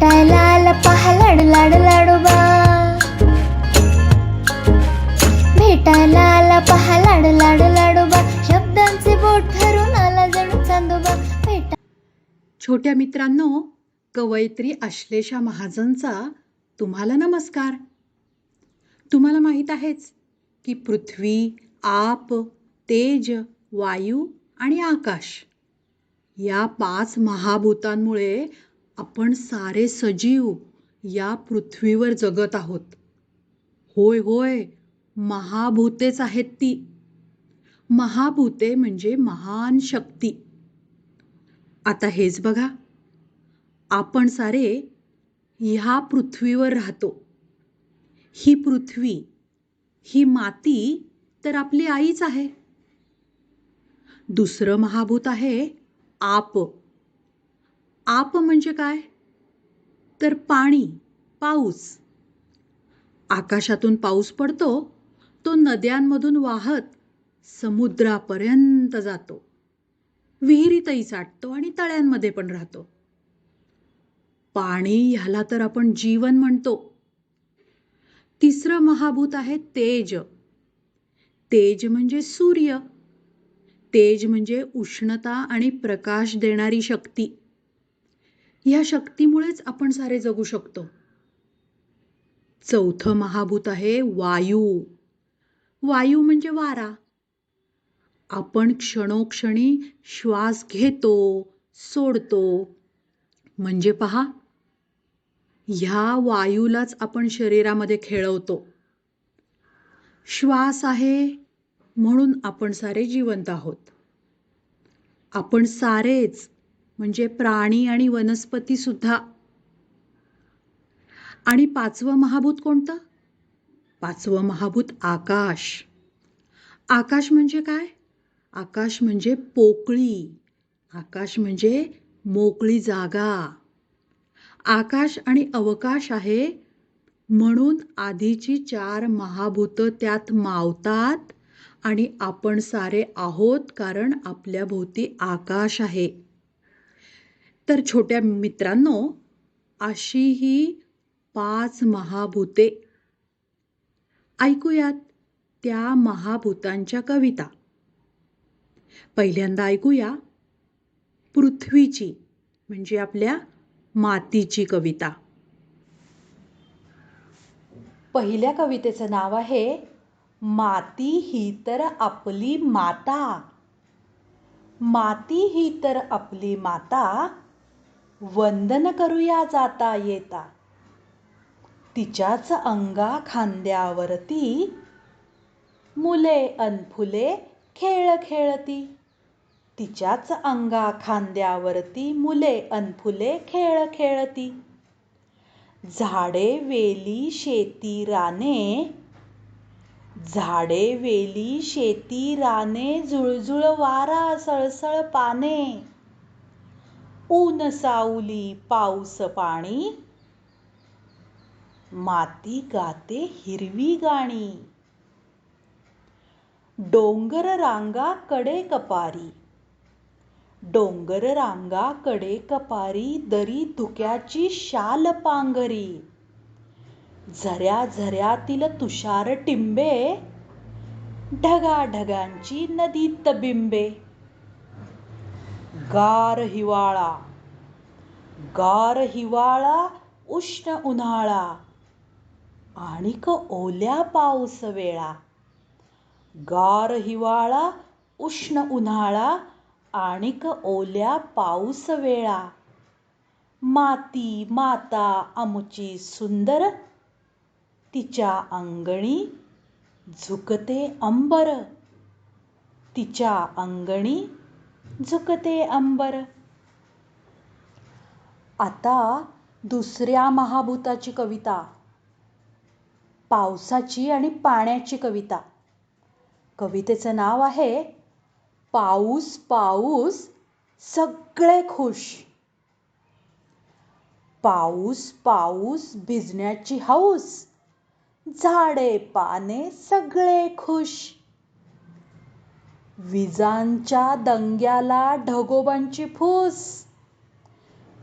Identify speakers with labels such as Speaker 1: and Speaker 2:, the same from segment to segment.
Speaker 1: भेटायला आला पहा लाड लाड लाडोबा. भेटायला आला पहा लाड लाड लाडोबा. शब्दांचे बोट ठरून आला जणू चांदोबा. भेटा
Speaker 2: छोट्या मित्रांनो कवयित्री आश्लेषा महाजनचा तुम्हाला नमस्कार. तुम्हाला माहीत आहेच की पृथ्वी आप तेज वायू आणि आकाश या पाच महाभूतांमुळे आपण सारे सजीव या पृथ्वीवर जगत आहोत. होय होय महाभूतेच आहेत ती. महाभूते म्हणजे महान शक्ती. आता हेच बघा. आपण सारे ह्या पृथ्वीवर राहतो. ही पृथ्वी ही माती तर आपली आईच आहे. दुसरं महाभूत आहे आप. आप म्हणजे काय? तर पाणी पाऊस. आकाशातून पाऊस पडतो तो नद्यांमधून वाहत समुद्रापर्यंत जातो. विहिरीतही साठतो आणि तळ्यांमध्ये पण राहतो. पाणी ह्याला तर आपण जीवन म्हणतो. तिसरं महाभूत आहे तेज. तेज म्हणजे सूर्य. तेज म्हणजे उष्णता आणि प्रकाश देणारी शक्ती. या शक्तीमुळेच आपण सारे जगू शकतो. चौथं महाभूत आहे वायू. वायू म्हणजे वारा. आपण क्षणोक्षणी श्वास घेतो सोडतो. म्हणजे पहा ह्या वायूलाच आपण शरीरामध्ये खेळवतो. श्वास आहे म्हणून आपण सारे जिवंत आहोत. आपण सारेच म्हणजे प्राणी आणि वनस्पती सुद्धा. आणि पाचवं महाभूत कोणतं? पाचवं महाभूत आकाश. आकाश म्हणजे काय? आकाश म्हणजे पोकळी. आकाश म्हणजे मोकळी जागा. आकाश आणि अवकाश आहे म्हणून आधीची चार महाभूतं त्यात मावतात आणि आपण सारे आहोत कारण आपल्या भोवती आकाश आहे. तर छोट्या मित्रांनो अशी ही पाच महाभूते. ऐकूयात त्या महाभूतांच्या कविता. पहिल्यांदा ऐकूया पृथ्वीची म्हणजे आपल्या मातीची कविता. पहिल्या कवितेचं नाव आहे माती ही तर आपली माता. माती ही तर आपली माता वंदन करूया जाता येता. तिच्याच अंगा खांद्यावरती मुले अनफुले खेळ खेळती. तिच्याच अंगा खांद्यावरती मुले अनफुले खेळ खेळती. झाडे वेली शेती राने झाडे वेली शेती राने जुळजुळ वारा सळसळ पाने. ऊन सावली पाऊस पाणी. माती गाते हिरवी गाणी. डोंगर रांगा कडे कपारी. डोंगर रांगा कडे कपारी दरी धुक्याची शाल पांघरी. झऱ्या झऱ्यातील तुषार टिंबे ढगा ढगांची नदीत बिंबे गार हिवाळा. गार हिवाळा उष्ण उन्हाळा. आणिक ओल्या पाऊस वेळा. गार हिवाळा उष्ण उन्हाळा आणिक ओल्या पाऊस वेळा. माती माता अमुची सुंदर. तिच्या अंगणी झुकते अंबर. तिच्या अंगणी झुकते अंबर. आता दुसऱ्या महाभूताची कविता. पावसाची आणि पाण्याची कविता. कवितेचं नाव आहे पाऊस पाऊस सगळे खुश. पाऊस पाऊस भिजण्याची हौस. झाडे पाने सगळे खुश. विजांच्या दंग्याला ढगोबांची फूस.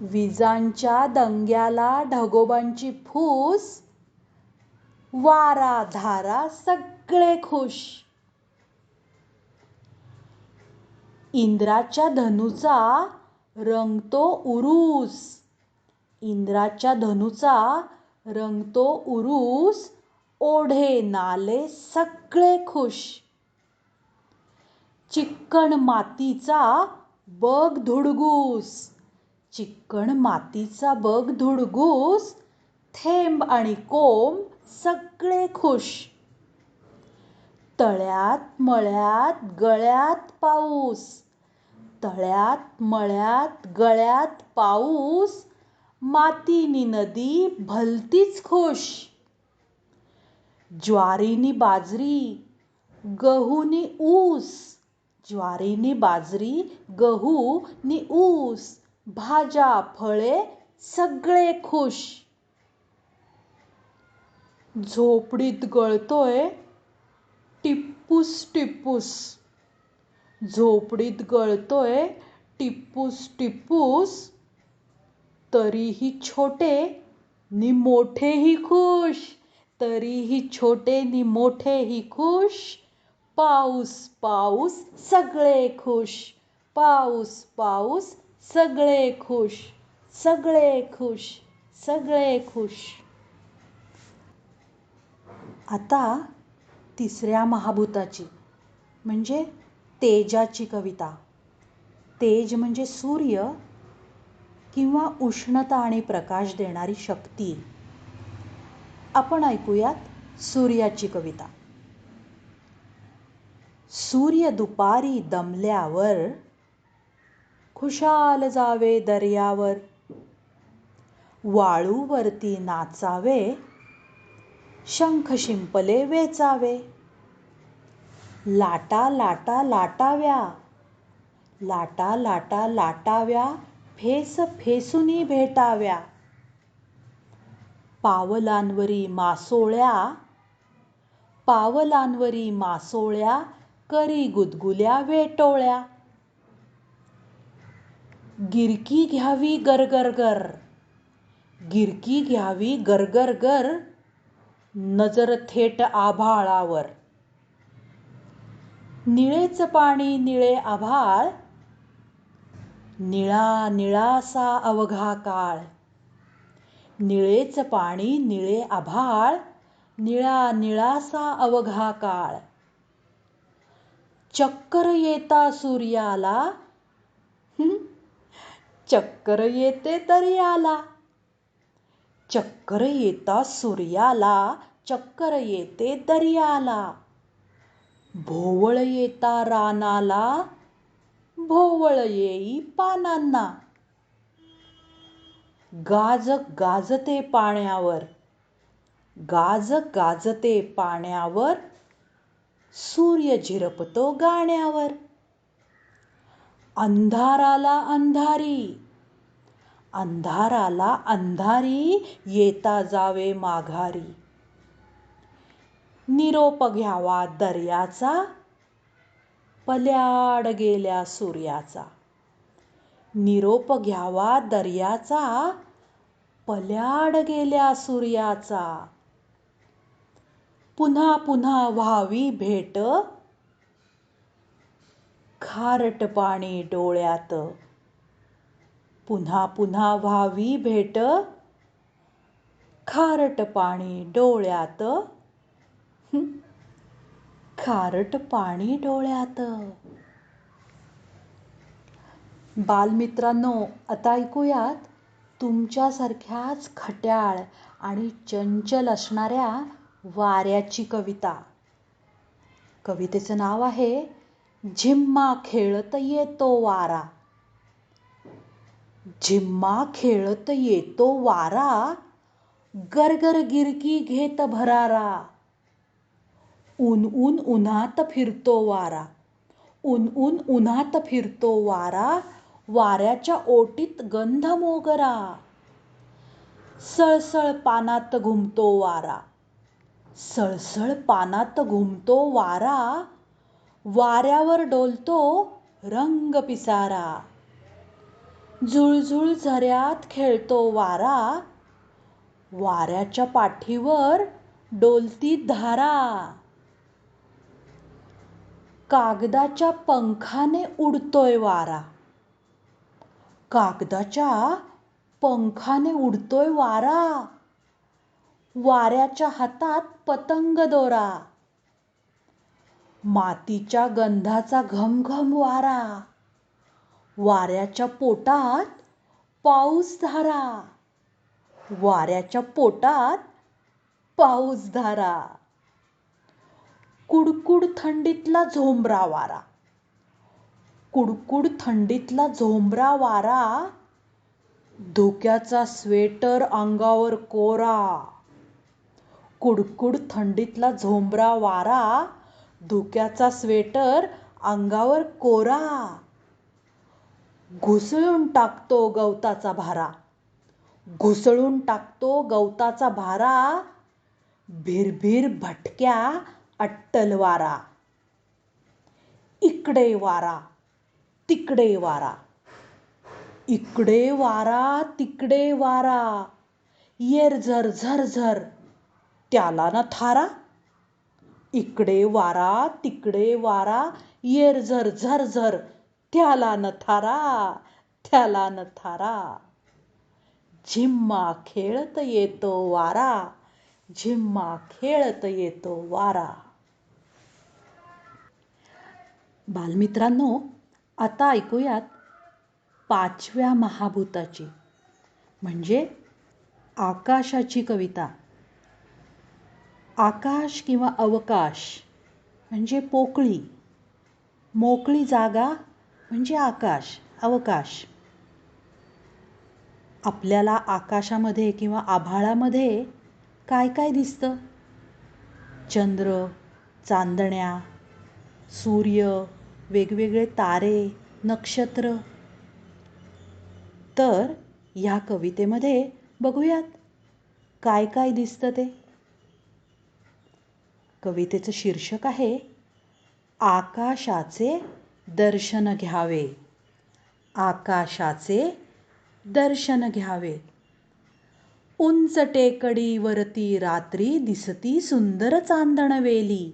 Speaker 2: विजांच्या दंग्याला ढगोबांची फूस. वारा धारा सगळे खुश. इंद्राच्या धनुचा रंगतो उरूस. इंद्राच्या धनुचा रंगतो उरूस. ओढे नाले सगळे खुश. चिक्कण मातीचा बग धुडगूस. चिक्कण मातीचा बग धुडगूस थेंब आणि कोंब सगळे खुश. तळ्यात मळ्यात गळ्यात पाऊस. तळ्यात मळ्यात गळ्यात पाऊस. मातीनी नदी भलतीच खुश. ज्वारीनी बाजरी गहूनी ऊस. ज्वारीनी बाजरी गहू नि ऊस भाज्या फळे सगळे खुश. झोपडीत गळतोय टिप्पूस टिप्पूस झोपडीत गळतोय टिप्पूस टिप्पूस तरीही छोटे नि मोठेही खुश. तरीही छोटे नि मोठेही खुश. पाऊस पाऊस सगळे खुश. पाऊस पाऊस सगळे खुश. सगळे खुश सगळे खुश. आता तिसऱ्या महाभूताची म्हणजे तेजाची कविता. तेज म्हणजे सूर्य किंवा उष्णता आणि प्रकाश देणारी शक्ती. आपण ऐकूयात सूर्याची कविता. सूर्य दुपारी दमल्यावर खुशाल जावे दर्यावर. वाळूवरती नाचावे शंख शिंपले वेचावे. लाटा लाटा लाटाव्या लाटा लाटा लाटाव्या फेस फेसुनी भेटाव्या. पावलांवरी मासोळ्या पावलांवरी मासोळ्या करी गुदगुल्या वेटोळ्या. गिरकी घ्यावी गरगरगर. गिरकी घ्यावी गरगरगर. नजर थेट आभाळावर. निळेच पाणी निळे आभाळ. निळा निळासा अवघा काळ. निळेच पाणी निळे आभाळ. निळा निळासा अवघा काळ. चक्कर येता सूर्याला. चक्कर येते दर्याला चक्कर येता सूर्याला चक्कर येते दर्याला भोवळ येता रानाला भोवळ येई पानांना. गाज गाजते पाण्यावर गाज गाजते पाण्यावर सूर्य झिरपतो गाण्यावर. अंधाराला अंधारी. अंधाराला अंधारी येता जावे माघारी. निरोप घ्यावा दर्याचा. पल्याड गेल्या सूर्याचा. निरोप घ्यावा दर्याचा. पल्याड गेल्या सूर्याचा. पुन्हा पुन्हा व्हावी भेट. खारट पाणी डोळ्यात. पुन्हा पुन्हा व्हावी भेट. खारट पाणी डोळ्यात. खारट पाणी डोळ्यात. बालमित्रांनो आता ऐकूयात तुमच्यासारख्याच खट्याळ आणि चंचल असणाऱ्या वाऱ्याची कविता. कवितेचं नाव आहे झिम्मा खेळत येतो वारा. झिम्मा खेळत येतो वारा गरगर गिरकी घेत भरारा. ऊन ऊन उन्हात फिरतो वारा. ऊन ऊन उन्हात फिरतो वारा वाऱ्याच्या ओटीत गंध मोगरा. सळसळ पानात घुमतो वारा. सळसळ पानात घुमतो वारा वाऱ्यावर डोलतो रंग पिसारा. झुळझुळ झऱ्यात खेळतो वारा वाऱ्याच्या पाठीवर डोलती धारा. कागदाच्या पंखाने उडतोय वारा कागदाच्या पंखाने उडतोय वारा. वाऱ्याच्या हातात पतंग दोरा. मातीच्या गंधाचा घमघम वारा. वाऱ्याच्या पोटात पाऊस धारा. वाऱ्याच्या पोटात पाऊस धारा. कुडकुड थंडीतला झोंबरा वारा. कुडकुड थंडीतला झोंबरा वारा. धुक्याचा स्वेटर अंगावर कोरा. कुडकुड थंडीतला झोंबरा वारा धुक्याचा स्वेटर अंगावर कोरा. घुसळून टाकतो गवताचा भारा. घुसळून टाकतो गवताचा भारा. भिरभिर भटक्या अट्टल वारा. इकडे वारा तिकडे वारा. इकडे वारा तिकडे वारा. येर झर झर झर. त्याला ना थारा. इकडे वारा तिकडे वारा. येर झर झर झर. त्याला न थारा त्याला न थारा. झिम्मा खेळत येतो वारा. झिम्मा खेळत येतो वारा. बालमित्रांनो आता ऐकूयात पाचव्या महाभूताची म्हणजे आकाशाची कविता. आकाश किंवा अवकाश म्हणजे पोकळी. मोकळी जागा म्हणजे आकाश अवकाश. आपल्याला आकाशामध्ये किंवा आभाळामध्ये काय काय दिसतं? चंद्र चांदण्या सूर्य वेगवेगळे तारे नक्षत्र. तर ह्या कवितेमध्ये बघूयात काय काय दिसतं ते? कवितेचं शीर्षक आहे आकाशाचे दर्शन घ्यावे. आकाशाचे दर्शन घ्यावे. उंच टेकडीवरती रात्री दिसती सुंदर चांदणवेली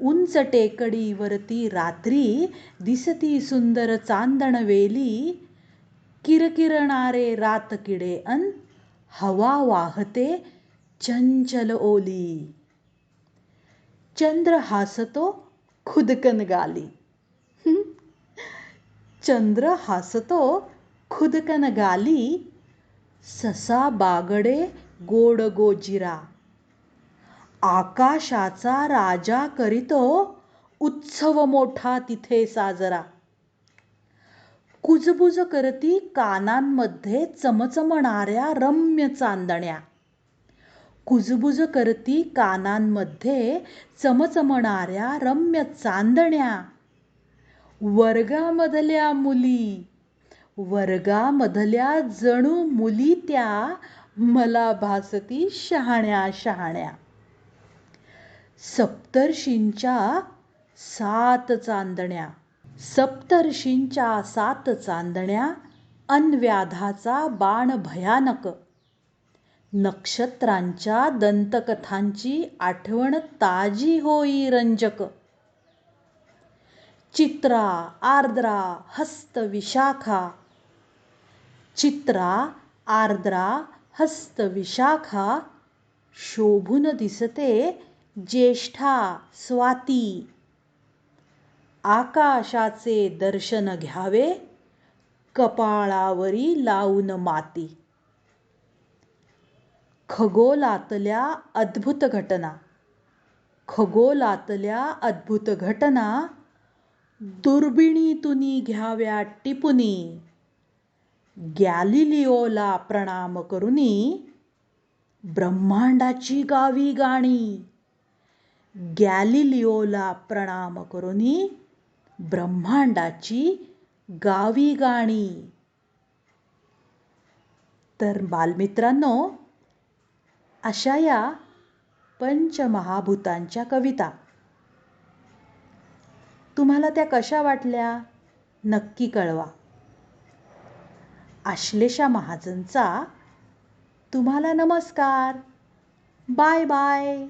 Speaker 2: उंच टेकडीवरती रात्री दिसती सुंदर चांदणवेली किरकिरणारे रातकिडे अन हवा वाहते चंचल ओली. चंद्र हासतो खुदकन गाली. चंद्र हासतो खुदकन गाली ससा बागडे गोड गोजिरा. आकाशाचा राजा करीतो उत्सव मोठा तिथे साजरा. कुजबुज करती कानांमध्ये चमचमणाऱ्या रम्य चांदण्या. कुजबुज करती कानांमध्ये चमचमणाऱ्या रम्य चांदण्या. वर्गामधल्या मुली वर्गामधल्या जणू मुली त्या मला भासती शहाण्या शहाण्या. सप्तर्षींच्या सात चांदण्या. सप्तर्षींच्या सात चांदण्या अन्व्याधाचा बाण भयानक. नक्षत्रांच्या दंतकथांची आठवण ताजी होई रंजक. चित्रा आर्द्रा हस्त विशाखा. चित्रा आर्द्रा हस्त विशाखा शोभून दिसते ज्येष्ठा स्वाती. आकाशाचे दर्शन घ्यावे कपाळावरी लावून माती. खगोलातल्या अद्भुत घटना. खगोलातल्या अद्भुत घटना. दुर्बिणीतुनी घ्याव्या टिपुनी. गॅलिलिओला प्रणाम करुनी. ब्रह्मांडाची गावी गाणी. गॅलिलिओला प्रणाम करुनी. ब्रह्मांडाची गावी गाणी. तर बालमित्रांनो अशा या पंचमहाभूतांच्या कविता. तुम्हाला त्या कशा वाटल्या? नक्की कळवा. आश्लेषा महाजनचा तुम्हाला नमस्कार. Bye bye.